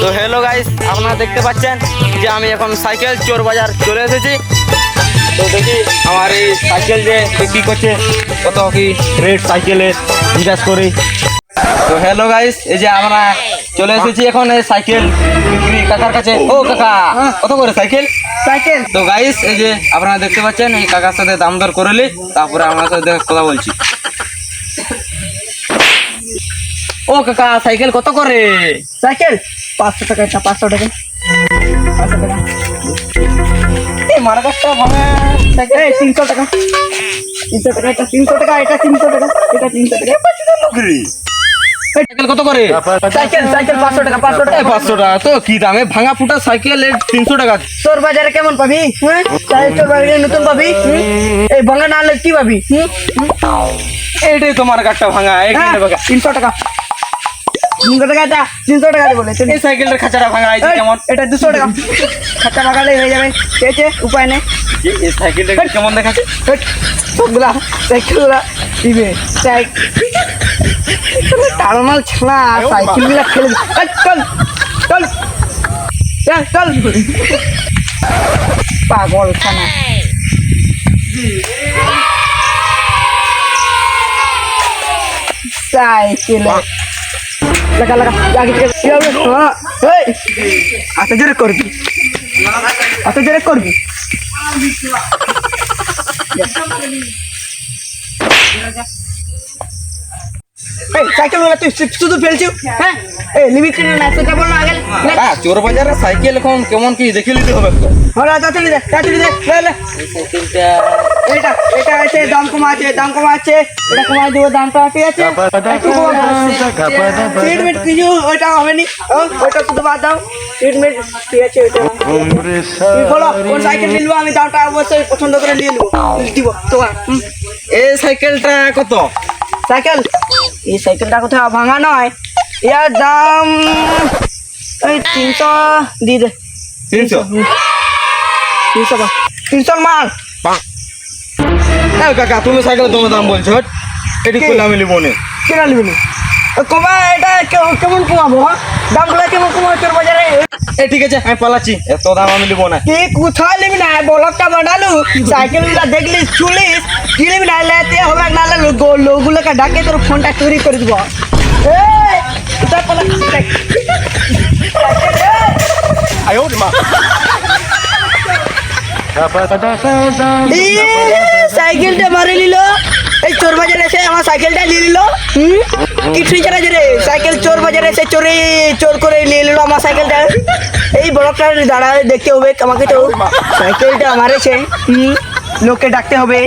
তো hello guys আপনারা দেখতে পাচ্ছেন যে আমি এখন সাইকেল চোর বাজার চলে এসেছি। তো দেখি আমার এই সাইকেল যে বিক্রি করছে কত কি রেট সাইকেলের জিজ্ঞাস করি। তো হ্যালো গাইস এই যে আমরা চলে এসেছি এখন এই সাইকেল বিক্রি কাকার কাছে। ও কাকা কত করে সাইকেল? সাইকেল। তো গাইস এই যে আপনারা দেখতে পাচ্ছেন এই কাকার সাথে দাম দর করলি তারপরে আমার সাথে কথা বলছি। ও কাকা সাইকেল কত করে? সাইকেল? পাঁচশো টাকা এটা পাঁচশো টাকা। পাঁচশো টাকা। এই মার্কেটটা ভাঙা সাইকেল এই তিনশো টাকা। তিনশো টাকা এটা তিনশো টাকা এটা তিনশো টাকা এটা তিনশো টাকা। সাইকেল কত করে? সাইকেল সাইকেল পাঁচশো টাকা পাঁচশো টাকা। পাঁচশো টাকা তো কি দামে ভাঙা ফুটা সাইকেল তিনশো টাকা? তোর বাজারে কেমন পাবি? তোর বাজারে নতুন পাবি? এই ভাঙা না হলে কি পাবি? হুম? এইটাই তোমার ভাঙা এই হ্যাঁ, বাগা। তিনশো টাকা। তিনশো টাকা এটা তিনশো টাকা দিয়ে বলে এই সাইকেলটার খাঁচাটা ভাঙা এই কেমন? এটা দুশো টাকা। খাতা লাগালে হয়ে যাবে। আছে উপায় নেই। এই- এই সাইকেলটা কেমন দেখাচ্ছে? সবগুলা সাইকেলগুলা দিবে। টালমাল চল চল। চল চল। পাগল ছানা সাইকেল লাগা লাগা। লাগি কি হবে। হ্যাঁ এই। এত জোরে করবি? এত জোরে করবি? এই সাইকেল তুই শুধু ফেলছিস? হ্যাঁ? এই লিমিট কিনে না সেটা বল আগে। হ্যাঁ। চোর বাজারে সাইকেল এখন কেমন কি দেখে নিতে হবে? হলো তাড়াতাড়ি দে তাড়াতাড়ি দে লে, লে। এই সাইকেলটা এটা এটা আছে দাম কমা আছে দাম কমা আছে। এটা কমা দেবো দামটা ঠিক আছে ট্রিটমেন্ট কিছু ওইটা হবে নি ওইটা শুধু বাদ দাও। ট্রিটমেন্ট ঠিক আছে ওইটা তুমি বলো কোন সাইকেল নিলবো আমি দামটা অবশ্যই পছন্দ করে নিয়ে নেব। দিব তোমার এই সাইকেলটা কত? সাইকেল এই সাইকেলটা কোথাও ভাঙা নয়। ইয়ার দাম এই তিনশো দিয়ে দে। তিনশো? তিনশো তিনশোর মাল। হ্যাঁ কাকা তুমি সাইকেল তোমার দাম বলছো এটি কি? করলে আমি লিবো না। কিনা নিবি নি? কমা এটা কেমন কমাবো হ্যাঁ? দামগুলো কেমন কমাবো তোর বাজারে? এ ঠিক আছে আমি পালাচ্ছি। এত দাম আমি লিবো না। তুই কোথায় নিবি না? বলকটা বানালু। সাইকেলটা দেখলি চুলিস। কি নিবি না? লেতে হবে লোক- লোকগুলোকে ডাকে তোর ফোনটা চুরি করে দিব। এই, কোথায় পালা- সাইকেলটা মারে নিল। এই চোর বাজারে এসে আমার সাইকেলটা নিয়ে নিল। হুম? কি ফিচার আছে রে? সাইকেল চোর বাজারে এসে চোরে চোর করে নিয়ে নিল আমার সাইকেলটা। এই বড়টা দাঁড়ায় দেখতে হবে, আমাকে তো সাইকেলটা মারেছে। লোককে ডাকতে হবে।